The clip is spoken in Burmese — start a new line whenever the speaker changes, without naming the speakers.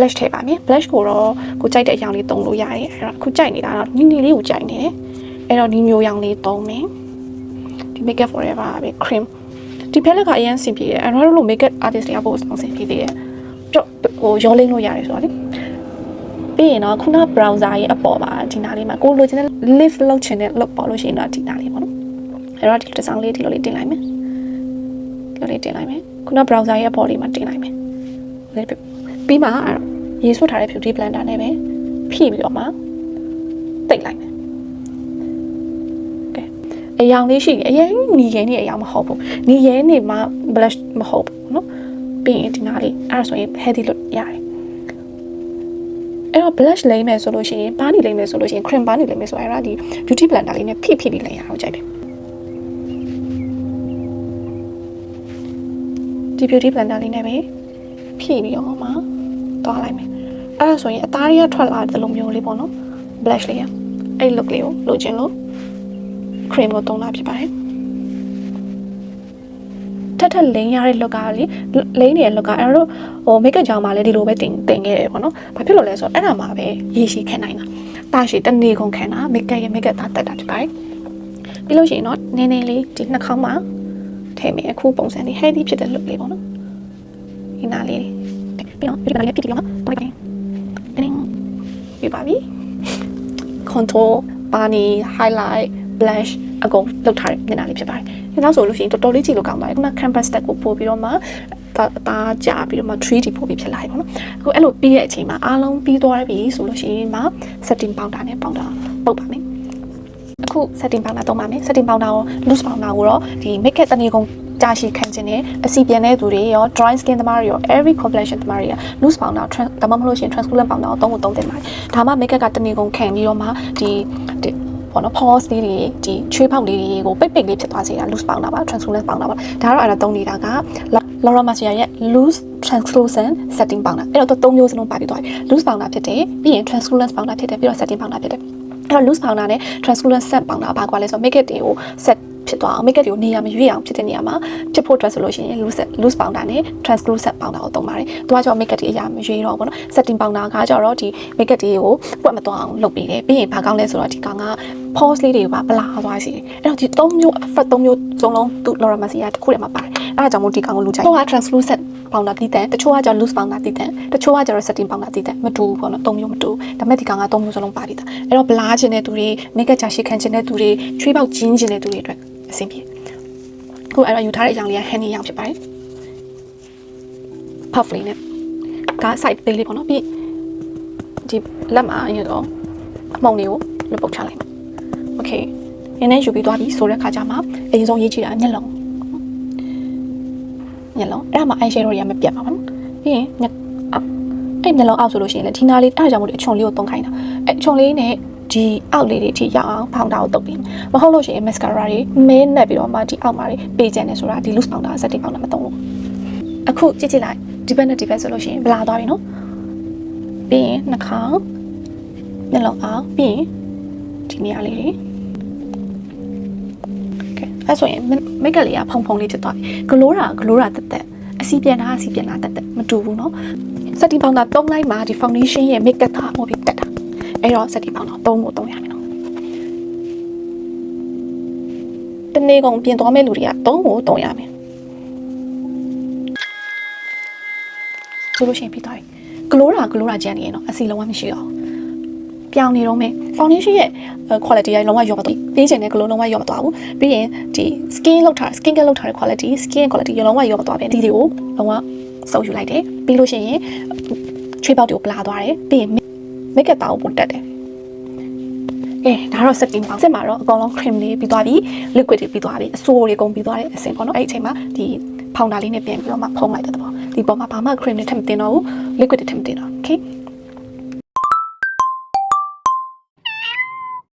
blush ထည့်ပါမယ် blush ကိုတော့ကိုကြိုက်တဲ့အရောင်လေးသုံးလို့ရတယ်အဲ့တော့အခုကြိုက်နေတာတော့နီနီလေးကိုကြိုက်နေတယ်အဲ့တော့ဒီမျိုးရောင်လေးသုံးမယ်ဒီ makeup forever ပါပဲ cream ဒီ palette ကအရင်ဆင်ပြေတယ်အဲ့တော့လို့ makeup artist တွေကပို့ဆောင်ဆင်ပြေသေးတယ်တော့ဟိုရောလိမ့်လို့ရတယ်ဆိုတော့လေပြီးရင်တော့ခုန browser ရဲ့အပေါ်မှာဒီနားလေးမှာကိုလိုချင်တဲ့ lift လုပ်ချင်တဲ့ look ပေါ်လို့ရှိရင်တော့ဒီနားလေးပေါ့နော်အဲ့တော့ဒီတစ်စောင်းလေးဒီလိုလေးတင်လိုက်မယ်ဒီလိုလေးတင်လိုက်မယ်ခုန browser ရဲ့အပေါ်လေးမှာတင်လိုက်မယ် ပြီးမှအဲ့တော့ ရေဆွတ်ထားတဲ့ beauty blender နဲ့ပဲဖြည့်ပြီးတော့မှတိတ်လိုက်မယ်ကဲအယောင်လေးရှိရင်အရင်နီရဲနေအယောင်မဟုတ်ဘူးနီရဲနေမှ blush မဟုတ်ဘူးเนาะပြီးရင်ဒီနားလေးအဲ့ဒါဆိုရင် healthy look ရတယ်အဲ့တော့ blush လိမ့်မယ်ဆိုလို့ရှိရင်ဘာနီလိမ့်မယ်ဆိုလို့ရှိရင် cream ဘာနီလိမ့်မယ်ဆိုရင်အဲ့ဒါဒီ beauty blender လေးနဲ့ဖြည့်ဖြည့်လေးလိမ့်ရအောင်ကြိုက်တယ်ဒီ beauty blender လေးနဲ့ပဲဖြည့်ပြီးတော့မှ သွားလိုက်မယ်အဲ့ဒါဆိုရင်အသားရထွက်လာတဲ့လိုမျိုးလေးပေါ့နော် blush လေးရအဲ့ look လေးကိုလိုချင်လို့ cream ကိုသုံးတာဖြစ်ပါတယ်ထက်ထက်လိမ့်ရတဲ့ look ကလေလိမ့်နေတဲ့ look ကအဲ့တော့ဟို makeup ကြောင်မှာလည်းဒီလိုပဲတင်တင်ခဲ့တယ်ပေါ့နော်ဘာဖြစ်လို့လဲဆိုတော့အဲ့ဒါမှာပဲရေရှည်ခံနိုင်တာတာရှည်တနေ့ကုန်ခံတာ makeup ရဲ့ makeup သားတက်တာဖြစ်ပါတယ်ပြီးလို့ရှိရင်တော့နည်းနည်းလေးဒီနှာခေါင်းမှာထည့်မယ်အခုပုံစံလေး healthy ဖြစ်တဲ့ look လေးပေါ့နော်ဒီနားလေး ပြီးတော့ဒီနားလေးဖြစ်ပြီးတော့တော့တယ်တင်းပြပါပြီ contour ပါနီ highlight blush အကုန်လုပ်ထားတဲ့မျက်နှာလေးဖြစ်ပါတယ်။ဒါဆိုလို့ရှိရင်တော်တော်လေးကြည့်လို့ကောင်းပါတယ်။ခုန canvas stack ကိုပို့ပြီးတော့မှတာတာကြာပြီးတော့မှ 3D ပို့ပြီးဖြစ်လာပြီပေါ့နော်။အခုအဲ့လိုပြီးတဲ့အချိန်မှာအားလုံးပြီးသွားပြီဆိုလို့ရှိရင်မှ setting powder နဲ့ powder ပုတ်ပါမယ်။ အခု setting powder သုံးပါမယ် setting powder ကို loose powder ကိုတော့ဒီ makeup တနေ့ကုန်ကြာရှည်ခံခြင်းနဲ့အစီပြန်တဲ့သူတွေရော dry skin သမားတွေရော every complexion သမားတွေက loose powder trans ဒါမှမဟုတ်လို့ရှိရင် translucent powder ကိုသုံးဖို့သုံးသင့်ပါတယ်ဒါမှ makeup ကတနေ့ကုန်ခံပြီးတော့မှဒီဒီပေါ့နော် pores လေးတွေဒီချွေးပေါက်လေးတွေကိုပိတ်ပိတ်လေးဖြစ်သွားစေတာ loose powder ပါ translucent powder ပါဒါတော့အဲ့ဒါသုံးနေတာက Laura Mercier ရဲ့ loose translucent setting powder အဲ့တော့သုံးမျိုးစလုံးပါပြီးသွားပြီ loose powder ဖြစ်တယ်ပြီးရင် translucent powder ဖြစ်တယ်ပြီးတော့ setting powder ဖြစ်တယ် အဲ့တော့ loose powder နဲ့ translucent set powder ဘာကွာလဲဆိုတော့ makeup တွေကို set ဖြစ်သွားအောင် makeup တွေကိုနေရာမရွေ့အောင်ဖြစ်တဲ့နေရာမှာဖြစ်ဖို့အတွက်ဆိုလို့ရှိရင် loose loose powder နဲ့ translucent powder ကိုသုံးပါတယ်။သူကကြောင့် makeup တွေအရာမရွေ့တော့ဘူးနော်။ setting powder ကကြောတော့ဒီ makeup တွေကိုပွက်မသွားအောင်လုပ်ပေးတယ်။ပြီးရင်ဘာကောင်းလဲဆိုတော့ဒီကောင်က pause လေးတွေကိုပါပလာသွားစေတယ်။အဲ့တော့ဒီ၃မျိုး effect ၃မျိုးစုံလုံးသူ Laura Mercier တစ်ခုတည်းမှာပါတယ်။အဲ့ဒါကြောင့်မို့ဒီကောင်ကိုလူကြိုက်။သူက translucent powder တည်တယ်တချို့ကကျတော့ loose powder တည်တယ်တချို့ကကျတော့ setting powder တည်တယ်မတူဘူးပေါ့နော်၃မျိုးမတူဘူးဒါပေမဲ့ဒီကောင်က၃မျိုးစလုံးပါပြီးသားအဲ့တော့ blur ခြင်းတဲ့သူတွေ makeup ကြာရှည်ခံခြင်းတဲ့သူတွေချွေးပေါက်ကျင်းခြင်းတဲ့သူတွေအတွက်အဆင်ပြေခုအဲ့တော့ယူထားတဲ့အရောင်လေးက honey ရောင်ဖြစ်ပါတယ် puff လေးနဲ့က side သေးလေးပေါ့နော်ပြီးဒီလက်မှာရတော့အမုံလေးကိုလွတ်ပုတ်ချလိုက်မယ် okay နည်းနည်းယူပြီးသွားပြီဆိုတဲ့ခါကျမှအရင်ဆုံးရေးကြည့်တာမျက်လုံး မျက်လုံးအဲ့ဒါမှ eye shadow တွေကမပြတ်ပါဘူးပြီးရင်မျက်အောက်အဲ့မျက်လုံးအောက်ဆိုလို့ရှိရင်လည်းဒီနာလေးအဲ့ဒါကြောင့်မို့လို့အချွန်လေးကိုသုံးခိုင်းတာအဲ့အချွန်လေးနဲ့ဒီအောက်လေးတွေအထိရောက်အောင်ဖောင်တာကိုတုပ်ပြီးမဟုတ်လို့ရှိရင် mascara တွေမဲနဲ့ပြီးတော့မှဒီအောက်မှာတွေပေးကျန်နေဆိုတာဒီ loose powder setting powder မသုံးဘူးအခုကြည့်ကြည့်လိုက်ဒီဘက်နဲ့ဒီဘက်ဆိုလို့ရှိရင်ဘလာသွားပြီနော်ပြီးရင်နှာခေါင်းမျက်လုံးအောက်ပြီးရင်ဒီနေရာလေးတွေကဲ အဲ့ဆိုရင်မိတ်ကလေးကဖုံဖုံလေးဖြစ်သွားပြီဂလိုးတာဂလိုးတာတက်တက်အစီပြန်တာအစီပြန်တာတက်တက်မတူဘူးเนาะစက်တီပေါင်းတာသုံးလိုက်မှာဒီ foundation ရဲ့ make up ကပိုပြီးတက်တာအဲ့တော့စက်တီပေါင်းတာသုံးဖို့သုံးရမယ်နော်တနေ့ကုန်ပြင်သွားမဲ့လူတွေကသုံးဖို့သုံးရမယ်ဆိုလို့ရှိရင်ပြီးသွားပြီဂလိုးတာဂလိုးတာကျန်နေရင်တော့အစီလုံးဝမရှိတော့ဘူး ပြောင်းနေတော့မယ် foundation ရဲ့ quality ကလုံးဝရောမသွားဘူးပေးချင်တဲ့ကလုံးလုံးဝရောမသွားဘူးပြီးရင်ဒီ skin လောက်ထား skin care လောက်ထားတဲ့ quality skin quality ရောလုံးဝရောမသွားပဲဒီတွေကိုလုံးဝစုပ်ယူလိုက်တယ်ပြီးလို့ရှိရင်ချွေးပေါက်တွေကိုပလာသွားတယ်ပြီးရင် make up တောက်ပို့တက်တယ်ကဲဒါတော့ setting ပါစစ်မှာတော့အကောင်လုံး cream လေးပြီးသွားပြီ liquid တွေပြီးသွားပြီအဆိုးတွေကုန်ပြီးသွားတဲ့အဆင့်ပေါ့နော်အဲ့ဒီအချိန်မှာဒီ powder လေးနဲ့ပြန်ပြီးတော့မှဖုံးလိုက်တဲ့သဘောဒီပေါ်မှာဘာမှ cream တွေထည့်မတင်တော့ဘူး liquid တွေထည့်မတင်တော့ okay